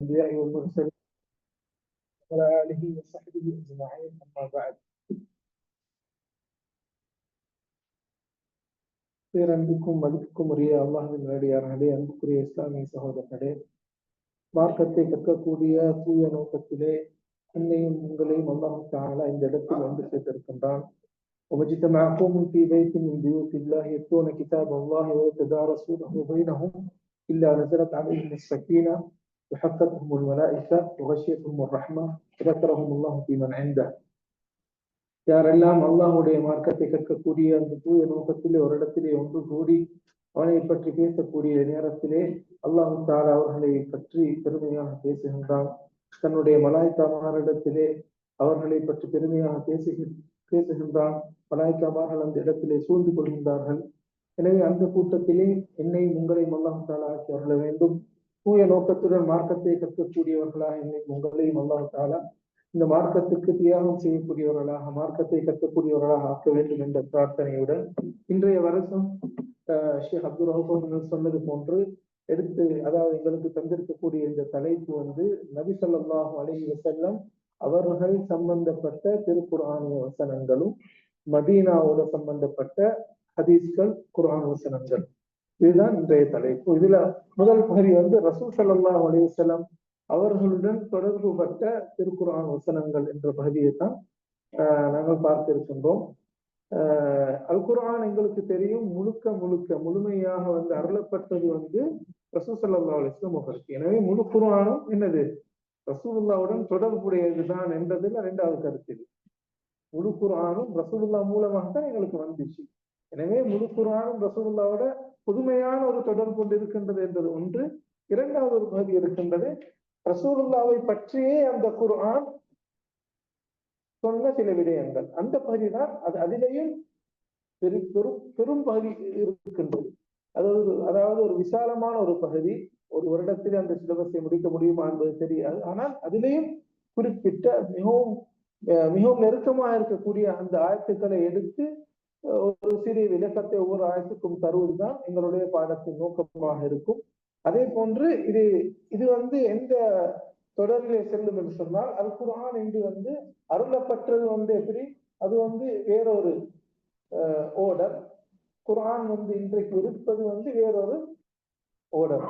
الأنبياء والمرسلين وعلى آله وصحبه أجمعين أما بعد பேரன்புக்கும் மதிப்புக்கும் உரிய அல்லாஹின் நேரடியார்களே அன்புக்குரிய இஸ்லாமிய சகோதரர்களே மார்க்கத்தை கற்கக்கூடிய தூய நோக்கத்திலே என்னையும் உங்களையும் அல்லாஹு தாலா இந்த இடத்தில் வந்து சேர்த்திருக்கின்றான் ومجتمع قوم في بيت من بيوت الله يتلون كتاب الله ويتدارسونه بينهم إلا نزلت عليهم السكينة وحفتهم الملائكة وغشيتهم الرحمة وذكرهم الله في من عنده யாரெல்லாம் அல்லாஹுடைய மார்க்கத்தை கற்கக்கூடிய அந்த தூய நோக்கத்திலே ஒரு இடத்திலே ஒன்று கூடி அவனை பற்றி பேசக்கூடிய நேரத்திலே அல்லாஹு தாலா அவர்களை பற்றி பெருமையாக பேசுகின்றான் தன்னுடைய மலாய்க்காமாரிடத்திலே அவர்களை பற்றி பெருமையாக பேசுகி பேசுகின்றான் மலாய்க்காமார்கள் அந்த இடத்திலே சூழ்ந்து கொள்கின்றார்கள் எனவே அந்த கூட்டத்திலே என்னை உங்களை அல்லாஹு தாலா ஆக்கி அருள வேண்டும் தூய நோக்கத்துடன் மார்க்கத்தை கற்கக்கூடியவர்களாக என்னை உங்களையும் அல்லாஹு இந்த மார்க்கத்துக்கு தியாகம் செய்யக்கூடியவர்களாக மார்க்கத்தை கற்கக்கூடியவர்களாக ஆக்க வேண்டும் என்ற பிரார்த்தனையுடன் இன்றைய வருஷம் ஷேக் அப்துல் ரஹ்மான் சொன்னது போன்று எடுத்து அதாவது எங்களுக்கு தந்திருக்கக்கூடிய இந்த தலைப்பு வந்து நபி சொல்லாஹு அலஹி செல்லம் அவர்கள் சம்பந்தப்பட்ட திருக்குறானிய வசனங்களும் மதீனாவோட சம்பந்தப்பட்ட ஹதீஸ்கள் குரான் வசனங்கள். இதுதான் இன்றைய தலைப்பு. இதுல முதல் பகுதி வந்து ரசூல் சல்லா அலி அவர்களுடன் தொடர்பு பட்ட திருக்குறான் வசனங்கள் என்ற பகுதியை தான் நாங்கள் பார்த்திருக்கின்றோம். அல் குரான் எங்களுக்கு தெரியும். முழுக்க முழுக்க முழுமையாக வந்து அருளப்பட்டது வந்து ரசூசல்லா அலிஸ்லாம் அவருக்கு எனவே முழு குரானும் என்னது? ரசூலுல்லாவுடன் தொடர்புடையதுதான் என்றதுல ரெண்டாவது கருத்து முழு குரானும் ரசூலுல்லா மூலமாக தான் எங்களுக்கு வந்துச்சு. எனவே முழு குரானும் ரசூலுல்லாவோட புதுமையான ஒரு தொடர்பு கொண்டு இருக்கின்றது என்பது ஒன்று. இரண்டாவது ஒரு பகுதி இருக்கின்றது ரசூலுல்லாவை பற்றியே அந்த குர்ஆன் சொன்ன சில விடயங்கள். அந்த பகுதி தான் அது அதிலேயும் பெரும் பெரும் பெரும் பகுதி இருக்கின்றது. அதாவது அதாவது ஒரு விசாலமான ஒரு பகுதி. ஒரு வருடத்தில் அந்த சிலபஸை முடிக்க முடியுமா என்பது தெரியாது. ஆனால் அதிலேயும் குறிப்பிட்ட மிகவும் மிகவும் நெருக்கமாக இருக்கக்கூடிய அந்த ஆயத்துக்களை எடுத்து ஒரு சிறிய விளக்கத்தை ஒவ்வொரு ஆயத்துக்கும் தருவதுதான் எங்களுடைய பாடத்தின் நோக்கமாக இருக்கும். அதே போன்று இது இது வந்து எந்த தொடரிலே செல்லும் என்று சொன்னால் அல் குரான் என்று வந்து அருளப்பட்டது வந்து எப்படி? அது வந்து வேறொரு ஓடர் குரான் வந்து இன்றைக்கு இருப்பது வந்து வேறொரு ஓடர்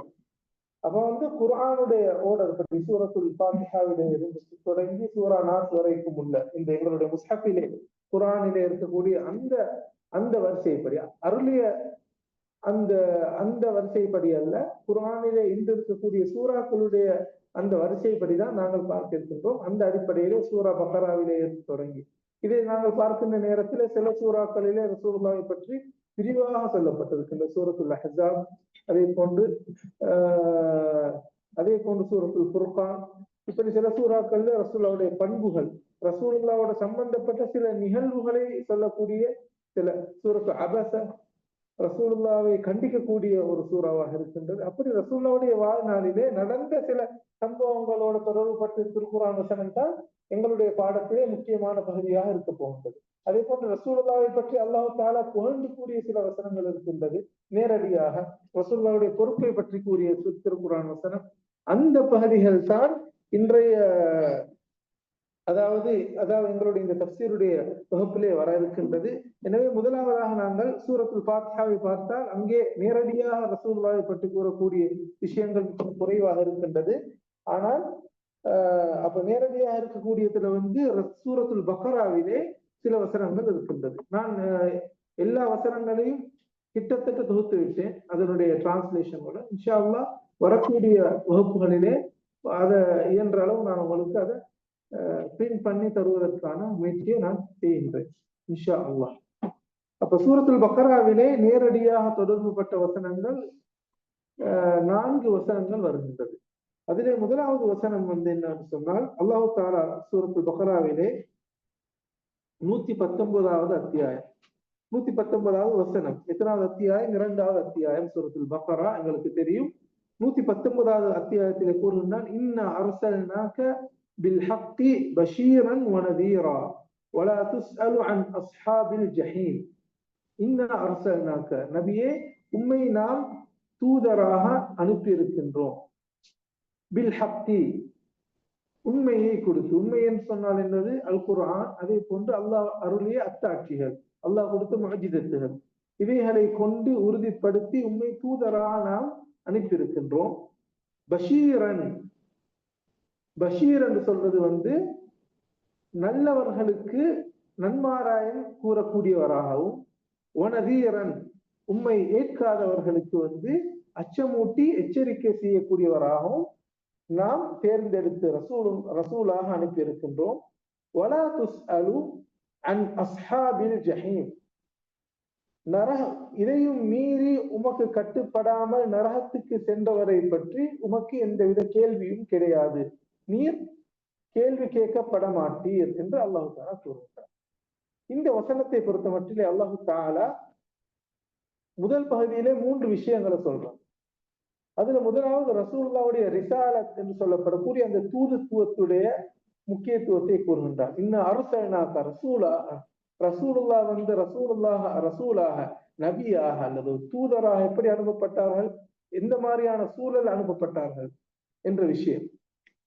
அப்ப வந்து குரானுடைய ஓடர் பற்றி சூரத்துல் பாத்தியாவிலே இருந்து தொடங்கி சூரா நாஸ் வரைக்கும் உள்ள இந்த எங்களுடைய முஸ்ஹபிலே குரானிலே இருக்கக்கூடிய அந்த அந்த வரிசைப்படி அருளிய அந்த அந்த வரிசைப்படி அல்ல குரானிலே இன்று இருக்கக்கூடிய சூறாக்களுடைய அந்த வரிசைப்படிதான் நாங்கள் பார்க்க இருக்கின்றோம் அந்த அடிப்படையிலே சூரா பக்கராவிலே இருந்து தொடங்கி. இதை நாங்கள் பார்க்கின்ற நேரத்தில் சில சூறாக்களிலே ரசூல்லாவை பற்றி விரிவாக சொல்லப்பட்டிருக்கின்ற சூரத்துல் ஹஜாப் அதே போன்று ஆஹ் அதே போன்று சூரத்துல் புர்கான் இப்படி சில சூறாக்கள்ல ரசூல்லாவுடைய பண்புகள் ரசூல்லாவோட சம்பந்தப்பட்ட சில நிகழ்வுகளை சொல்லக்கூடிய சில சூரத்து அபச ரசூல்லாவை கண்டிக்கக்கூடிய ஒரு சூறாவாக இருக்கின்றது. அப்படி ரசூல்லாவுடைய வாழ்நாளிலே நடந்த சில சம்பவங்களோட தொடர்பு பட்டு திருக்குறான் வசனம் தான் எங்களுடைய பாடத்திலே முக்கியமான பகுதியாக இருக்க போகின்றது. அதே போன்று ரசூல்லாவை பற்றி அல்லாஹு தாலா புகழ்ந்து கூடிய சில வசனங்கள் இருக்கின்றது. நேரடியாக ரசூல்லாவுடைய பொறுப்பை பற்றி கூறிய திருக்குறான் வசனம் அந்த பகுதிகள் தான் இன்றைய அதாவது அதாவது எங்களுடைய இந்த தப்சீருடைய வகுப்பிலே வர இருக்கின்றது. எனவே முதலாவதாக நாங்கள் சூரத்துல் பாத்தியாவை பார்த்தால் அங்கே நேரடியாக ரசூல்லாவை பற்றி கூறக்கூடிய விஷயங்கள் குறைவாக இருக்கின்றது. ஆனால் அப்ப நேரடியாக இருக்கக்கூடியதுல வந்து சூரத்துல் பக்கராவிலே சில வசனங்கள் இருக்கின்றது. நான் எல்லா வசனங்களையும் கிட்டத்தட்ட தொகுத்து விட்டேன். அதனுடைய டிரான்ஸ்லேஷனோட இன்ஷா அல்லா வரக்கூடிய வகுப்புகளிலே அதை இயன்ற அளவு நான் உங்களுக்கு அதை பிரிண்ட் பண்ணி தருவதற்கான முயற்சியை நான் செய்கின்றேன் இன்ஷா அல்லாஹ். அப்ப சூரத்துல் பக்கராவிலே நேரடியாக தொடர்புபட்ட வசனங்கள் நான்கு வசனங்கள் வருகின்றது. அதிலே முதலாவது வசனம் வந்து என்னன்னு சொன்னால் அல்லாஹு தாலா சூரத்துல் பக்கராவிலே நூத்தி பத்தொன்பதாவது அத்தியாயம். நூத்தி பத்தொன்பதாவது வசனம். எத்தனாவது அத்தியாயம்? இரண்டாவது அத்தியாயம் சூரத்துல் பக்கரா எங்களுக்கு தெரியும். நூத்தி பத்தொன்பதாவது அத்தியாயத்திலே கூறுகின்றான் இன்ன அரசனாக்க بالحق بشيرا ونذيرا ولا تسأل عن أصحاب الجحيم إنا أرسلناك நபியே உம்மை நாம் தூதராக அனுப்பி இருக்கின்றோம் பில் ஹக்தி உண்மையை கொடுத்து உண்மை என்று சொன்னால் என்னது அல் குர்ஆன் அதே போன்று அல்லாஹ் அருளிய அத்தாட்சிகள் அல்லாஹ் கொடுத்த மஜிதத்துகள் இவைகளை கொண்டு உறுதிப்படுத்தி உண்மை தூதராக நாம் அனுப்பியிருக்கின்றோம் பஷீரன் பஷீர் என்று சொல்றது வந்து நல்லவர்களுக்கு நன்மாராயன் கூறக்கூடியவராகவும் ஒனதீரன் உண்மை ஏற்காதவர்களுக்கு வந்து அச்சமூட்டி எச்சரிக்கை செய்யக்கூடியவராகவும் நாம் தேர்ந்தெடுத்து ரசூலும் ரசூலாக அனுப்பியிருக்கின்றோம். வலா துஸ் அலு அன் அஸ்ஹாபில் ஜஹீம். நரக இதையும் மீறி உமக்கு கட்டுப்படாமல் நரகத்துக்கு சென்றவரை பற்றி உமக்கு எந்தவித கேள்வியும் கிடையாது. நீர் கேள்வி கேட்கப்பட மாட்டீர் என்று அல்லாஹு தாலா கூறுகின்றார் இந்த வசனத்தை பொறுத்த மட்டிலே அல்லாஹு தாலா முதல் பகுதியிலே மூன்று விஷயங்களை சொல்றான். அதுல முதலாவது ரசூல்லாவுடைய ரிசாலத் என்று சொல்லப்படக்கூடிய அந்த தூதுத்துவத்துடைய முக்கியத்துவத்தை கூறுகின்றார் இன்னும் அரசனாக ரசூலா ரசூலுல்லா வந்து ரசூலுல்லாக ரசூலாக நபியாக அல்லது தூதராக எப்படி அனுப்பப்பட்டார்கள்? எந்த மாதிரியான சூழல் அனுப்பப்பட்டார்கள்? என்ற விஷயம்.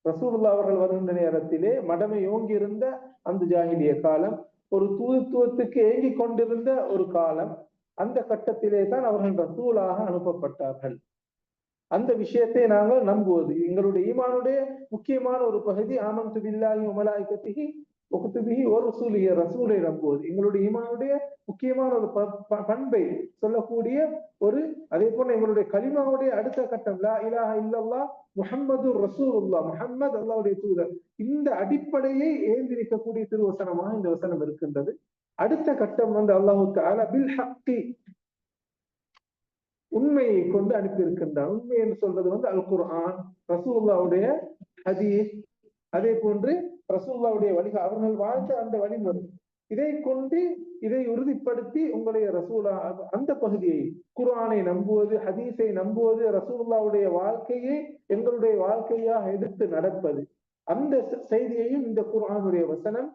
ரசூல்லா அவர்கள் வருகின்ற நேரத்திலே மடமை ஓங்கியிருந்த அந்த ஜாகிலிய காலம் ஒரு தூதுத்துவத்துக்கு ஏங்கி கொண்டிருந்த ஒரு காலம் அந்த கட்டத்திலே தான் அவர்கள் ரசூலாக அனுப்பப்பட்டார்கள். அந்த விஷயத்தை நாங்கள் நம்புவது. எங்களுடைய ஈமானுடைய முக்கியமான ஒரு பகுதி ஆமன் துபில்லாஹி உமலாய்கத்திகி ஒகுத்துபிகி ஒரு ரசூலிய ரசூலை நம்புவது. எங்களுடைய ஈமானுடைய முக்கியமான ஒரு பண்பை சொல்லக்கூடிய ஒரு அதே போல எங்களுடைய கலிமாவுடைய அடுத்த கட்டம் லா இலாஹ இல்லல்லா முஹம்மது ரசூலுல்லா முஹம்மது அல்லாவுடைய தூதர். இந்த அடிப்படையை ஏந்திருக்கக்கூடிய திருவசனமாக இந்த வசனம் இருக்கின்றது. அடுத்த கட்டம் வந்து அல்லாஹு தாலா பில் ஹக்தி உண்மையை கொண்டு அனுப்பியிருக்கின்றான் உண்மை என்று சொல்றது வந்து அல் குர்ஆன் ரசூல்லாவுடைய ஹதீஸ் அதே போன்று ரசூல்லாவுடைய வழிக அவர்கள் வாழ்ந்த அந்த வழிமுறை இதை கொண்டு இதை உறுதிப்படுத்தி உங்களுடைய ரசூலா அந்த பகுதியை குர்ஆனை நம்புவது ஹதீஸை நம்புவது ரசூல்லாவுடைய வாழ்க்கையை எங்களுடைய வாழ்க்கையாக எடுத்து நடப்பது. அந்த செய்தியையும் இந்த குர்ஆனுடைய வசனம்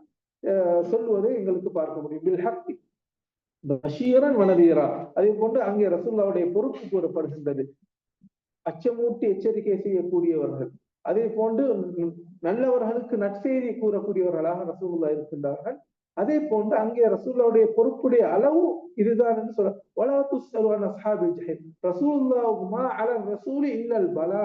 சொல்வதை எங்களுக்கு பார்க்க முடியும். பில் ஹக்கி பஷீரன் வனதீரா. அதே போன்று அங்கே ரசூல்லாவுடைய பொறுப்பு கூறப்படுகின்றது. அச்சமூட்டி எச்சரிக்கை செய்யக்கூடியவர்கள். அதே போன்று நல்லவர்களுக்கு நற்செய்தி கூறக்கூடியவர்களாக ரசூல்லா இருக்கின்றார்கள். அதே போன்று அங்கே ரசூல்லாவுடைய பொறுப்புடைய அளவு இதுதான் என்று சொல்ல வலா அல ரசூலி இல்லல் பலா.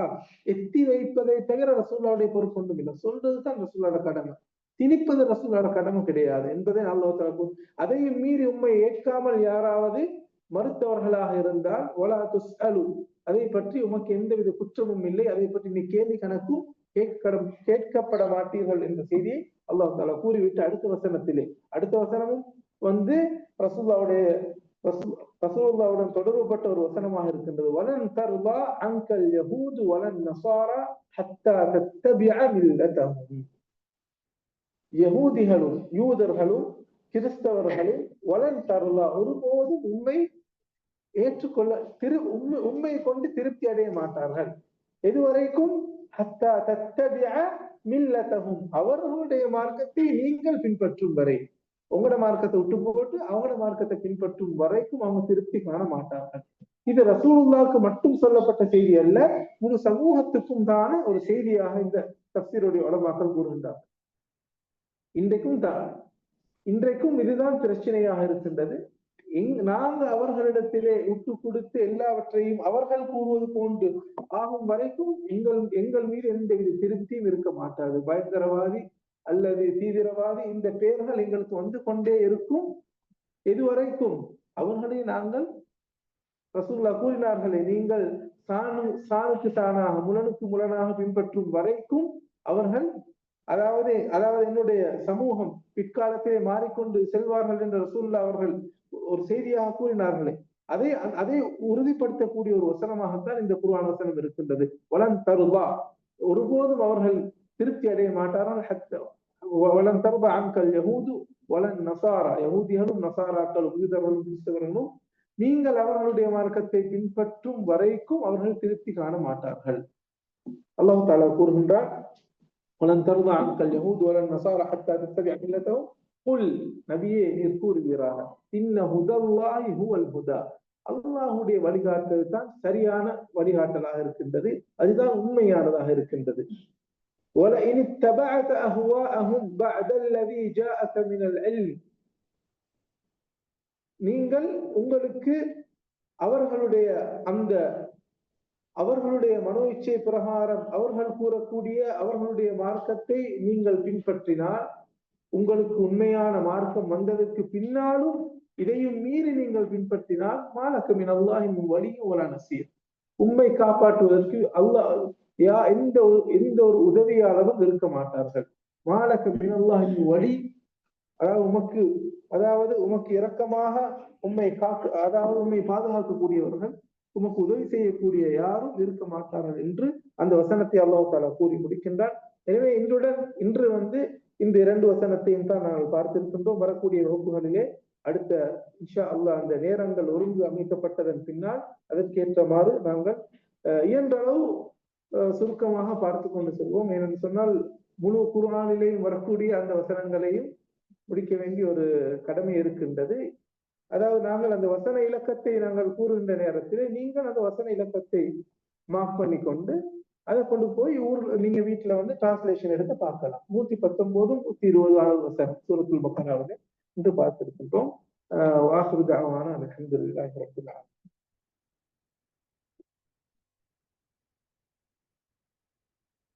எத்தி வைப்பதை தவிர ரசூல்லாவுடைய பொறுப்பு ஒன்றும் இல்லை. சொல்றது தான் ரசூலோட கடமை. திணிப்பது ரசூலோட கடமை கிடையாது என்பதை அல்லாஹ் அதையும் மீறி உண்மை ஏற்காமல் யாராவது மறுத்தவர்களாக இருந்தால் ஒலா துஸ்அலு அதை பற்றி உமக்கு எந்தவித குற்றமும் இல்லை. அதை பற்றி நீ கேள்வி கணக்கும் கேட்க கேட்கப்பட மாட்டீர்கள் என்ற செய்தியை அல்லாஹ் தாலா கூறிவிட்டு அடுத்த வசனத்திலே. அடுத்த வசனமும் வந்து ரசூல்லாவுடைய ரசூல்லாவுடன் தொடர்புபட்ட ஒரு வசனமாக இருக்கின்றது. வலன் தர்லா அங்கல் யஹூது வலன் நசாரா ஹத்தா தத்தபியா மில்லதஹும். யகூதிகளும் யூதர்களும் கிறிஸ்தவர்களும் வலன் தருளா ஒருபோதும் உண்மை ஏற்றுக்கொள்ள திரு உண்மை உண்மையை கொண்டு திருப்தி அடைய மாட்டார்கள். எதுவரைக்கும் ஹத்தா மில்லத்தகும் அவர்களுடைய மார்க்கத்தை நீங்கள் பின்பற்றும் வரை உங்களோட மார்க்கத்தை விட்டு போட்டு அவங்களோட மார்க்கத்தை பின்பற்றும் வரைக்கும் அவங்க திருப்தி காண மாட்டார்கள். இது ரசூலுல்லாவுக்கு மட்டும் சொல்லப்பட்ட செய்தி அல்ல முழு சமூகத்துக்கும் தான ஒரு செய்தியாக இந்த தப்சீருடைய உலமாக்கள் கூறுகின்றார் இன்றைக்கும் தான் இன்றைக்கும் இதுதான் பிரச்சனையாக இருக்கின்றது. நாங்கள் அவர்களிடத்திலே விட்டு கொடுத்து எல்லாவற்றையும் அவர்கள் கூறுவது போன்று ஆகும் வரைக்கும் எங்கள் எங்கள் மீது எந்தவித திருப்தியும் இருக்க மாட்டாது. பயங்கரவாதி அல்லது தீவிரவாதி இந்த பெயர்கள் எங்களுக்கு வந்து கொண்டே இருக்கும். இதுவரைக்கும் அவர்களை நாங்கள் ரசூல்லா கூறினார்களே நீங்கள் சாணு சாணுக்கு சாணாக முலனுக்கு முலனாக பின்பற்றும் வரைக்கும் அவர்கள் அதாவது அதாவது என்னுடைய சமூகம் பிற்காலத்திலே மாறிக்கொண்டு செல்வார்கள் என்ற ரசூல்லா அவர்கள் ஒரு செய்தியாக கூறினார்களே. அதை அதை உறுதிப்படுத்தக்கூடிய ஒரு வசனமாகத்தான் இந்த குருவான வசனம் இருக்கின்றது. வளம் தருவா ஒருபோதும் அவர்கள் திருப்தி அடைய மாட்டார்கள். வளம் தருவா அங்கல் யகூது வளன் நசாரா யகூதிகளும் நசாராக்களும் யூதர்களும் கிறிஸ்தவர்களும் நீங்கள் அவர்களுடைய மார்க்கத்தை பின்பற்றும் வரைக்கும் அவர்கள் திருப்தி காண மாட்டார்கள். அல்லாஹு தாலா கூறுகின்றார் ولن ترضى عنك اليهود ولا النصارى حتى تتبع ملتهم قل நபியே நீர் கூறுகிறார் இன்ன ஹுதல்லாஹி ஹுவல் ஹுதா அல்லாஹுடைய வழிகாட்டல் தான் சரியான வழிகாட்டலாக இருக்கின்றது அதுதான் உண்மையானதாக இருக்கின்றது ولئن اتبعت أهواءهم بعد الذي جاءك من العلم நீங்கள் உங்களுக்கு அவர்களுடைய அந்த அவர்களுடைய மனோ இச்சை பிரகாரம் அவர்கள் கூறக்கூடிய அவர்களுடைய மார்க்கத்தை நீங்கள் பின்பற்றினால் உங்களுக்கு உண்மையான மார்க்கம் வந்ததற்கு பின்னாலும் இதையும் மீறி நீங்கள் பின்பற்றினால் மாலக்கமின் அல்லாஹின் வழியும் ஒரு நசீர். உண்மை காப்பாற்றுவதற்கு அல்லாஹ் யா எந்த ஒரு எந்த ஒரு உதவியாளரும் இருக்க மாட்டார்கள். மாலக்கமின் அல்லாஹின் வழி அதாவது உமக்கு அதாவது உமக்கு இரக்கமாக உண்மை காக்க அதாவது உண்மை பாதுகாக்கக்கூடியவர்கள் உமக்கு உதவி செய்யக்கூடிய யாரும் இருக்க மாட்டார்கள் என்று அந்த வசனத்தை அல்லாஹ் தாலா கூறி முடிக்கின்றார் எனவே இன்றுடன் இன்று வந்து இந்த இரண்டு வசனத்தையும் தான் நாங்கள் பார்த்திருக்கின்றோம். வரக்கூடிய வகுப்புகளிலே அடுத்த இஷா அல்லாஹ் அந்த நேரங்கள் ஒருங்கு அமைக்கப்பட்டதன் பின்னால் அதற்கேற்றமாறு நாங்கள் இயன்ற அளவு சுருக்கமாக பார்த்து கொண்டு செல்வோம். ஏனென்று சொன்னால் முழு குரானிலேயும் வரக்கூடிய அந்த வசனங்களையும் முடிக்க வேண்டிய ஒரு கடமை இருக்கின்றது. அதாவது நாங்கள் அந்த வசன இலக்கத்தை நாங்கள் கூறுகின்ற நேரத்தில் நீங்கள் அந்த வசன இலக்கத்தை மார்க் பண்ணி கொண்டு அதை கொண்டு போய் ஊர் நீங்க வீட்டுல வந்து டிரான்ஸ்லேஷன் எடுத்து பார்க்கலாம். நூத்தி பத்தொன்பதும் நூத்தி இருபதாவது வசனம் சூரத்துல் பக்கராவில் என்று பார்த்திருக்கின்றோம். வாசுதாவான அலமதுல்லாஹி ரபுல்